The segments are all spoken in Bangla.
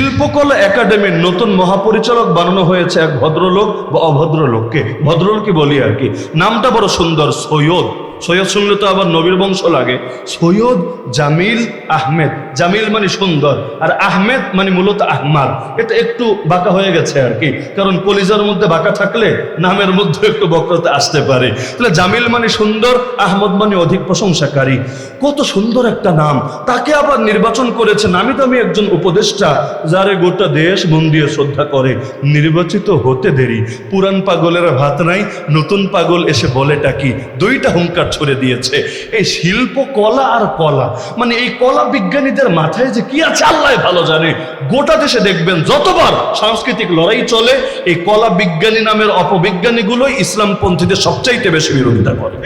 শিল্পকলা একাডেমির নতুন মহাপরিচালক বানানো হয়েছে এক ভদ্রলোক বা অভদ্রলোককে। ভদ্রলোকই বলি আর কি। নামটা বড় সুন্দর, সৈয়দ। সৈয়দ শুনলে তো আবার নবীর বংশ লাগে। সৈয়দ জামিল আহমেদ। জামিল মানে সুন্দর আর আহমেদ মানে মূলত আহমাদ। এটা একটু বাঁকা হয়ে গেছে আর কি। কারণ কলিজার মধ্যে বাঁকা থাকলে নামের মধ্যে একটু বক্রতা আসতে পারে। তাহলে জামিল মানে সুন্দর, আহমদ মানে অধিক প্রশংসাকারী। কত সুন্দর একটা নাম। তাকে আবার নির্বাচন করেছে নামি দামি একজন উপদেষ্টা, যারে গোটা দেশ মন দিয়ে শ্রদ্ধা করে। নির্বাচিত হতে দেরি। পুরান পাগলের ভাত নাই, নতুন পাগল এসে বলেটা কি? দুইটা হুঙ্কার ছড়ে দিয়েছে। এই শিল্প কলা আর কলা। মানে এই কলা বিজ্ঞানীদের মাথায় যে কি আছে, আল্লাহ ভালো জানে। গোটা দেশে দেখবেন, যতবার সাংস্কৃতিক লড়াই চলে, এই কলা বিজ্ঞানী নামের অপবিজ্ঞানীগুলোই ইসলামপন্থীদের সবচাইতে বেশি বিরোধিতা করে।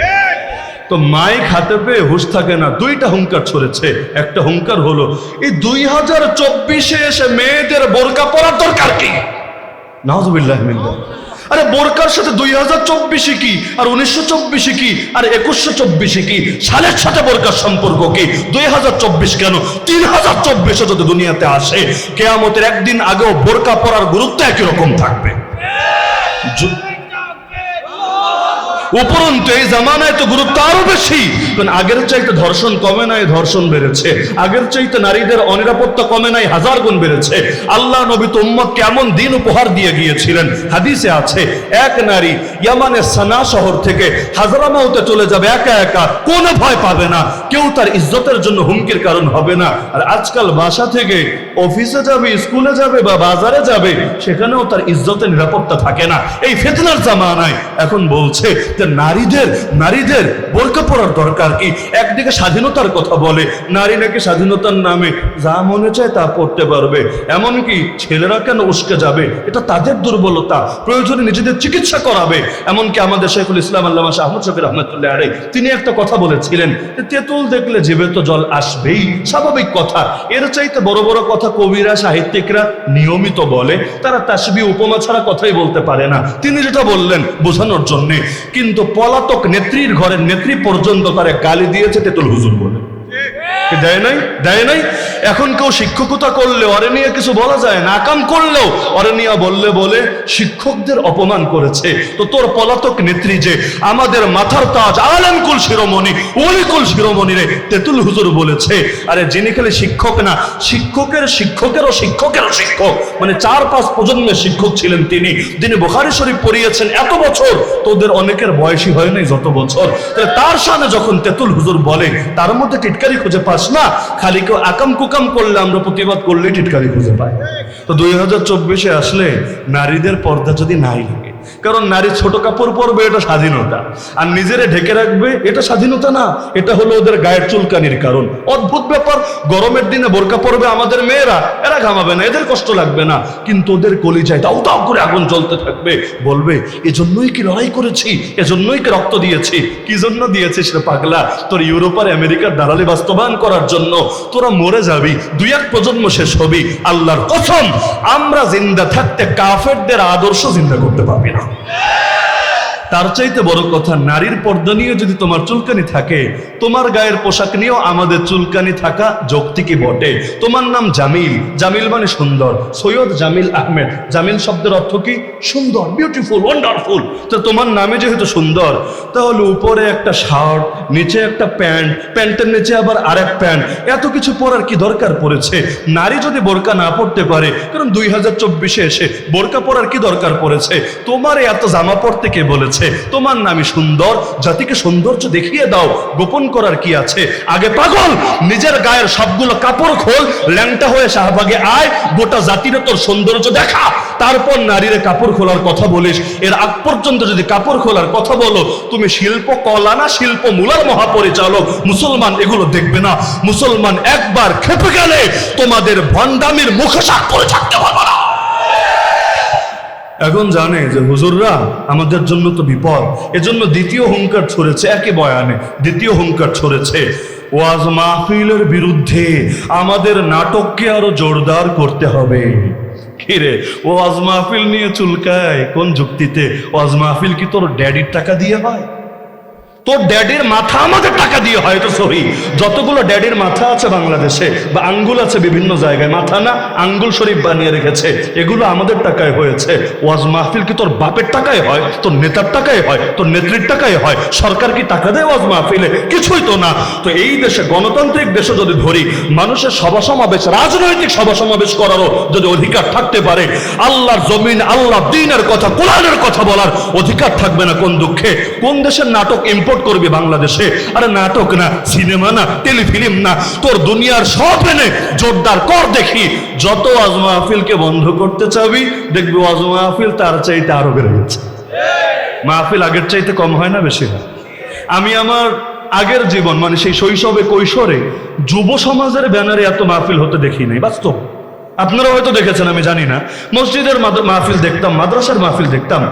তো মাইক হাতে পেয়ে হুশ থাকে না, দুইটা হুঙ্কার ছড়েছে। একটা হুঙ্কার হলো, এই দুই হাজার চব্বিশে এসে মেয়েদের বোরকা পরার দরকার কি? নাহজুবিল্লাহ আরে বোরকার সাথে দুই হাজার চব্বিশে কি? আর উনিশশো চব্বিশে কি? আর একুশশো চব্বিশে কি? সালের সাথে বোরকার সম্পর্ক কি? দুই হাজার চব্বিশ কেন? তিন হাজার চব্বিশে যদি দুনিয়াতে আসে, কেয়ামতের একদিন আগেও বোরকা পরার গুরুত্ব একই রকম থাকবে। উপরন্তু এই জামানায় তো গুরুত্ব আরও বেশি। কারণ আগের চাইতে ধর্ষণ কমে নাই, ধর্ষণ বেড়েছে। আগের চাইতে নারীদের অনিরাপত্তা কমে নাই, হাজার গুণ বেড়েছে। আল্লাহ নবী তো কেমন দিন উপহার দিয়ে গিয়েছিলেন? হাদিসে আছে, এক নারী ইয়ামানের সানা শহর থেকে হাজারামাউতে চলে যাবে, একা একা, কোনো ভয় পাবে না। কেউ তার ইজ্জতের জন্য হুমকির কারণ হবে না। আর আজকাল বাসা থেকে অফিসে যাবে, স্কুলে যাবে বা বাজারে যাবে, সেখানেও তার ইজ্জতের নিরাপত্তা থাকে না। এই ফেতনার জামানায় এখন বলছে যে, নারীদের নারীদের বোরকা পরার দরকার কি? একদিকে স্বাধীনতার কথা বলে, নারী নাকি স্বাধীনতার নামে, যা মনে চায় তা পড়তে পারবে। এমনকি ছেলেরা কেন উস্কে যাবে? এটা তাদের দুর্বলতা, প্রয়োজনে নিজেদের চিকিৎসা করাবে। এমনকি আমাদের শেখুল ইসলাম আল্লাহ আহমদ শফির রহমতুল্লাহ আলাই তিনি একটা কথা বলেছিলেন তেঁতুল দেখলে জিভে তো জল আসবেই, স্বাভাবিক কথা। এর চাইতে বড় বড় কথা কবিরা, সাহিত্যিকরা নিয়মিত বলে, তারা তাসবি, উপমা ছাড়া কথাই বলতে পারে না। তিনি যেটা বললেন বোঝানোর জন্যে। কিন্তু পলাতক নেত্রীর ঘরের নেত্রী পর্যন্ত তারা গালি দিয়েছে তেতুল হুজুর বলে। দেয় নাই? দেয় নাই? এখন কেউ শিক্ষকতা করলে অরে নিয়ে কিছু বলা যায় না। কাম করলেও অরে নিয়ে বললে বলে, শিক্ষকদের অপমান করেছে। তো তোর পলাতক নেত্রী যে, আমাদের মাথার তাজ আলমকুল শিরোমণি অলিকুল শিরোমণি রে, তেতুল হুজুর বলেছে। আরে যিনি খালি শিক্ষক না, শিক্ষকের শিক্ষকেরও শিক্ষকেরও শিক্ষক। মানে চার পাঁচ প্রজন্মের শিক্ষক ছিলেন তিনি। তিনি বোখারি শরীফ পড়িয়েছেন এত বছর, তোদের অনেকের বয়সী হয় নাই যত বছর। তাহলে তার সামনে যখন তেতুল হুজুর বলে, তার মধ্যে টিটকারি খুঁজে পাস না? খালি কেউ আকাম কুকাম করলে আমরা প্রতিবাদ করলেই টিটকারি খুঁজে পাই। তো দুই আসলে নারীদের পর্দা যদি নাই লাগে কারণ নারী ছোট কাপড় পরবে, এটা স্বাধীনতা। আর নিজেরে ঢেকে রাখবে, এটা স্বাধীনতা না। এটা হলো ওদের গায়ের চুলকানির কারণ। অদ্ভুত ব্যাপার, গরমের দিনে বোরকা পরবে আমাদের মেয়েরা, এরা ঘামাবে না, এদের কষ্ট লাগবে না। কিন্তু ওদের কলিজায় দাউ দাউ করে আগুন জ্বলতে থাকবে। বলবে, এজন্যই কি লড়াই করেছি? এজন্যই কি রক্ত দিয়েছি? কি জন্য দিয়েছিস রে পাগলা? তোর ইউরোপ আর আমেরিকার দালালি বাস্তবায়ন করার জন্য তোরা মরে যাবি, দুই এক প্রজন্ম শেষ হবি। আল্লাহর কসম, আমরা জিন্দা থাকতে কাফেরদের আদর্শ জিন্দা করতে পারবি না তার চাইতে বড় কথা, নারীর পর্দা নিয়ে যদি তোমার চুলকানি থাকে, তোমার গায়ের পোশাক নিয়েও আমাদের চুলকানি থাকা যৌক্তিকই বটে। তোমার নাম জামিল। জামিল মানে সুন্দর। সৈয়দ জামিল আহমেদ। জামিল শব্দের অর্থ কি? সুন্দর বিউটিফুল ওয়ান্ডারফুল তো তোমার নামে যেহেতু সুন্দর, তাহলে উপরে একটা শার্ট, নিচে একটা প্যান্ট, প্যান্টের নিচে আবার আরেক প্যান্ট। এত কিছু পরার কি দরকার পড়েছে? নারী যদি বোরকা না পড়তে পারে, কারণ দুই হাজার চব্বিশে এসে বোরকা পরার কি দরকার পড়েছে? তোমার এত জামা পড়তে কে বলেছে? তোমার নামই সুন্দর, জাতিকে সৌন্দর্য দেখিয়ে দাও। গোপন করার কি আছে? আগে পাগল, নিজের গায়ের সবগুলো কাপড় খোল, ল্যাংটা হয়ে শাহবাগে আয়, গোটা জাতির তোর সৌন্দর্য দেখা। তারপর নারীর কাপড় খোলার কথা বলিস। এর আগ পর্যন্ত যদি কাপড় খোলার কথা বলো, তুমি শিল্প কলা না শিল্প মূলার মহাপরিচালক, মুসলমান এগুলো দেখবে না। মুসলমান একবার খেপে গেলে তোমাদের ভণ্ডামির মুখে করে থাকতে পারবে না। এখন জানে যে হুজুররা আমাদের জন্য তো বিপদ। এজন্য দ্বিতীয় হুঙ্কার ছড়েছে একই বয়ানে দ্বিতীয় হুঙ্কার ছড়েছে। ওয়াজ মাহফিলের বিরুদ্ধে আমাদের নাটককে আরও জোরদার করতে হবে। কিরে, ওয়াজ মাহফিল নিয়ে চুলকায় কোন যুক্তিতে? ওয়াজ মাহফিল কি তোর ড্যাডির টাকা দিয়ে হয়? তোর ড্যাডির মাথা আমাদের টাকা দিয়ে হয় হয়তো সহি। যতগুলো ড্যাডির মাথা আছে বাংলাদেশে বা আঙ্গুল আছে বিভিন্ন জায়গায়, মাথা না আঙ্গুল শরীফ বানিয়ে রেখেছে, এগুলো আমাদের টাকায় হয়েছে। ওয়াজ মাহফিল কি তোর বাপের টাকায় হয়, তোর নেতার টাকায় হয়, তোর নেত্রীর টাকায় হয়? সরকার কি টাকা দেয় ওয়াজ মাহফিলে? কিছুই তো না। তো এই দেশে গণতান্ত্রিক দেশে যদি ধরি, মানুষের সভা সমাবেশ রাজনৈতিক সভা সমাবেশ করারও যদি অধিকার থাকতে পারে, আল্লাহর জমিন আল্লাহ দিনের কথা, কোরআনের কথা বলার অধিকার থাকবে না কোন দুঃখে। কোন দেশের নাটক ইম্পোর্ট করবি বাংলাদেশে। আরে নাটক না, সিনেমা না, টেলিফিল্ম না, তোর দুনিয়ার সব এনে জোরদার কর দেখি। যত ওয়াজ মাহফিলকে বন্ধ করতে চাবি, দেখবি ওয়াজ মাহফিল তার চাইতে আরও বেড়ে গেছে। মাহফিল আগের চাইতে কম হয় না বেশি হয়। আমি আমার আগের জীবন মানে সেই শৈশবে কৈশোরে যুব সমাজের ব্যানারে এত মাহফিল হতে দেখি নাই, বাস্তব। আপনারা হয়তো দেখেছেন, আমি জানি না, মসজিদের মাহফিল দেখতাম, মাদ্রাসার মাহফিল দেখতাম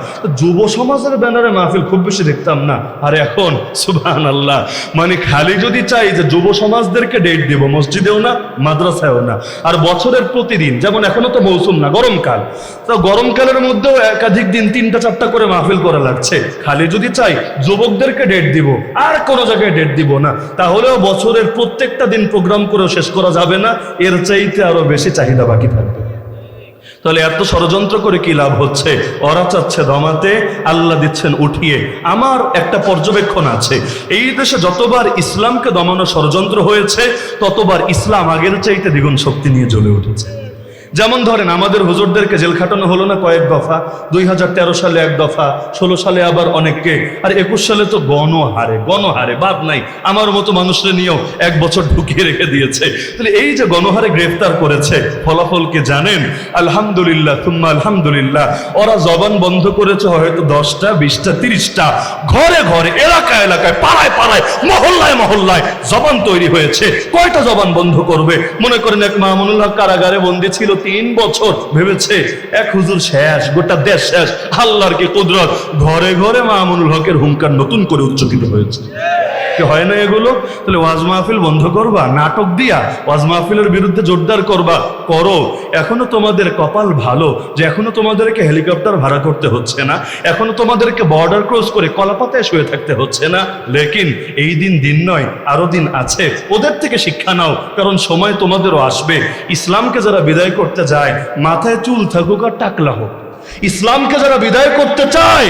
যুব সমাজের ব্যানারে মাহফিল খুব বেশি দেখতাম না। আর এখন সুবহান আল্লাহ মানে খালি যদি চাই যে যুব সমাজদেরকে ডেট দিব, মসজিদেও না, মাদ্রাসায়ও না। আর বছরের প্রতিদিন, যেমন এখনও তো মৌসুম না, গরমকাল, তো গরমকালের মধ্যেও একাধিক দিন তিনটা, চারটা করে মাহফিল করা লাগছে। খালি যদি চাই যুবকদেরকে ডেট দিব, আর কোনো জায়গায় ডেট দিব না, তাহলেও বছরের প্রত্যেকটা দিন প্রোগ্রাম করেও শেষ করা যাবে না, এর চাইতে আরও বেশি চাহিদা বাকি থাকবে। তাহলে এত ষড়যন্ত্র করে কি লাভ হচ্ছে? ওরা চাচ্ছে দমাতে, আল্লাহ দিচ্ছেন উঠিয়ে। আমার একটা পর্যবেক্ষণ আছে। এই দেশে যতবার ইসলামকে দমানো ষড়যন্ত্র হয়েছে, ততবার ইসলাম আগের চাইতে দ্বিগুণ শক্তি নিয়ে জ্বলে উঠেছে। যেমন ধরেন আমাদের হুজুরদেরকে জেল খাটানো হলো না কয়েক দফা, দুই হাজার তেরো সালে এক দফা, ষোলো সালে আবার অনেককে আর একুশ সালে তো গণহারে গণহারে বাদ নাই। আমার মতো মানুষরা নিয়েও এক বছর ঢুকিয়ে রেখে দিয়েছে। তাহলে এই যে গণহারে গ্রেফতার করেছে, ফলাফল কি জানেন? আলহামদুলিল্লাহ তুম্মা আলহামদুলিল্লাহ। ওরা জবান বন্ধ করেছে হয়তো দশটা, বিশটা, তিরিশটা। ঘরে ঘরে এলাকা এলাকায়, পাড়ায় পাড়ায়, মহল্লায় মহল্লায় জবান তৈরি হয়েছে। কয়টা জবান বন্ধ করবে? মনে করেন এক মামুনুল কারাগারে বন্দি ছিল তিন বছর ভেবেছে, এক হুজুর শেষ, গোটা দেশ শেষ, আল্লাহর কে কুদরত? ঘরে ঘরে মামুনুল হকের হুঙ্কার নতুন করে উচ্চকিত হয়েছে। কি হয় না এগুলো? তাহলে ওয়াজ মাহফিল বন্ধ করবা? নাটক দিয়া ওয়াজ মাহফিলের বিরুদ্ধে জোরদার করবা? করো। এখনও তোমাদের কপাল ভালো, যে এখনও তোমাদেরকে হেলিকপ্টার ভাড়া করতে হচ্ছে না, এখনও তোমাদেরকে বর্ডার ক্রস করে কলাপাতায় শুয়ে থাকতে হচ্ছে না। লেকিন এই দিন দিন নয়, আরও দিন আছে। ওদের থেকে শিক্ষা নাও, কারণ সময় তোমাদেরও আসবে। ইসলামকে যারা বিদায় করতে যায়, মাথায় চুল থাকুক আর টাকলা হোক। ইসলামকে যারা বিদায় করতে চায়,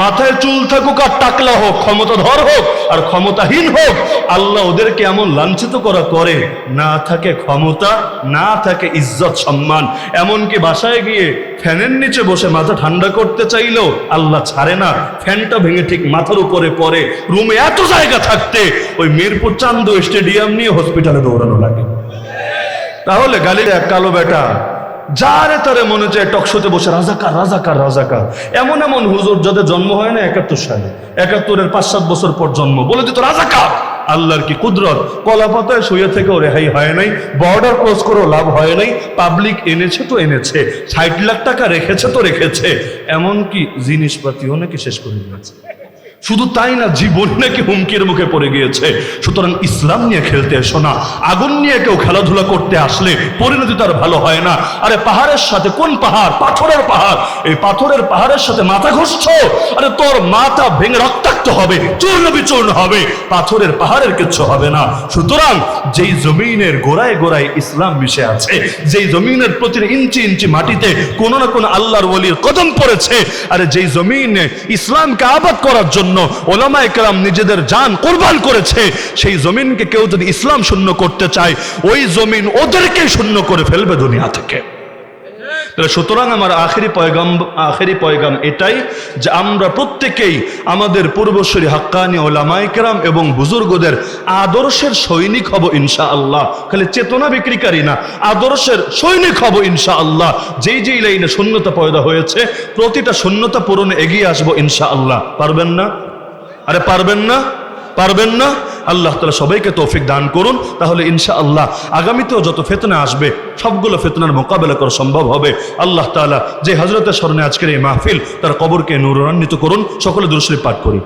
মাথায় চুল থাকুক আর টাকলা হোক, ক্ষমতাধর হোক আর ক্ষমতাহীন হোক, আল্লাহ ওদেরকে এমন লাঞ্ছিত করা করে, না থাকে ক্ষমতা, না থাকে ইজ্জত, সম্মান। এমনকি বাসায় গিয়ে ফ্যানের নিচে বসে মাথা ঠান্ডা করতে চাইলেও আল্লাহ ছাড়ে না। ফ্যানটা ভেঙে ঠিক মাথার উপরে পড়ে, রুমে এত জায়গা থাকতে, ওই মিরপুর চান্দু স্টেডিয়াম নিয়ে হসপিটালে দৌড়ানো লাগে। তাহলে গালির এক কালো বেটা যারে তারে মনে চায় টকশোতে বসে, রাজাকার রাজাকার রাজাকার। এমন এমন হুজুর যাদের জন্ম হয় না, একাত্তর সালে। একাত্তরের পাঁচ সাত বছর পর জন্ম। বলে দিত, রাজাকার! আল্লাহর কি কুদরত? কলা পাতায় শুয়ে থেকেও রেহাই হয় নাই। বর্ডার ক্রস করেও লাভ হয় নাই। পাবলিক এনেছে তো এনেছে। ষাট লাখ টাকা রেখেছে তো রেখেছে। এমনকি জিনিসপাতিও নাকি শেষ করে দিয়েছে। শুধু তাই না, জীবন নাকি হুমকির মুখে পড়ে গিয়েছে। সুতরাং ইসলাম নিয়ে খেলতে এসো না, আগুন নিয়ে কেউ খেলাধুলা করতে আসলে পরিণতি তার ভালো হয় না। আরে পাহাড়ের সাথে, কোন পাহাড়? পাথরের পাহাড়। এই পাথরের পাহাড়ের সাথে মাথা ঘষছ? আরে তোর মাথা ভেঙে রক্তাক্ত হবে, চূর্ণ বিচূর্ণ হবে। পাথরের পাহাড়ের কিচ্ছু হবে না। সুতরাং যেই জমিনের গোড়ায় গোড়ায় ইসলাম মিশে আছে, যেই জমিনের প্রতি ইঞ্চি ইঞ্চি মাটিতে কোনো না কোনো আল্লাহর ওলির কদম পড়েছে, আরে যেই জমিনে ইসলামকে আবাদ করার জন্য ওলামা একরাম নিজেদের জান কোরবান করেছে। সেই জমিনকে কেউ যদি ইসলাম শূন্য করতে চায়, ওই জমিন ওদেরকে শূন্য করে ফেলবে দুনিয়া থেকে। সুতরাং আমার আখেরি পয়গাম আখেরি পয়গাম এটাই যে আমরা প্রত্যেকেই আমাদের পূর্বশ্বরী হাক্কানি ওলামাইকেরাম এবং বুজুর্গদের আদর্শের সৈনিক হব ইনশা আল্লাহ খালি চেতনা বিক্রিকারী না, আদর্শের সৈনিক হব ইনশা আল্লাহ যেই যেই লাইনে শূন্যতা পয়দা হয়েছে, প্রতিটা শূন্যতা পূরণে এগিয়ে আসব ইনশা আল্লাহ পারবেন না? আরে পারবেন না? পারবেন না? আল্লাহ তালা সবাইকে তৌফিক দান করুন, তাহলে ইনশা আল্লাহ আগামীতেও যত ফেতনা আসবে, সবগুলো ফেতনার মোকাবেলা করা সম্ভব হবে। আল্লাহ তালা যে হজরতের স্মরণে আজকের এই মাহফিল, তার কবরকে নুরান্বিত করুন, সকলে দূরশ্রী পাঠ করি।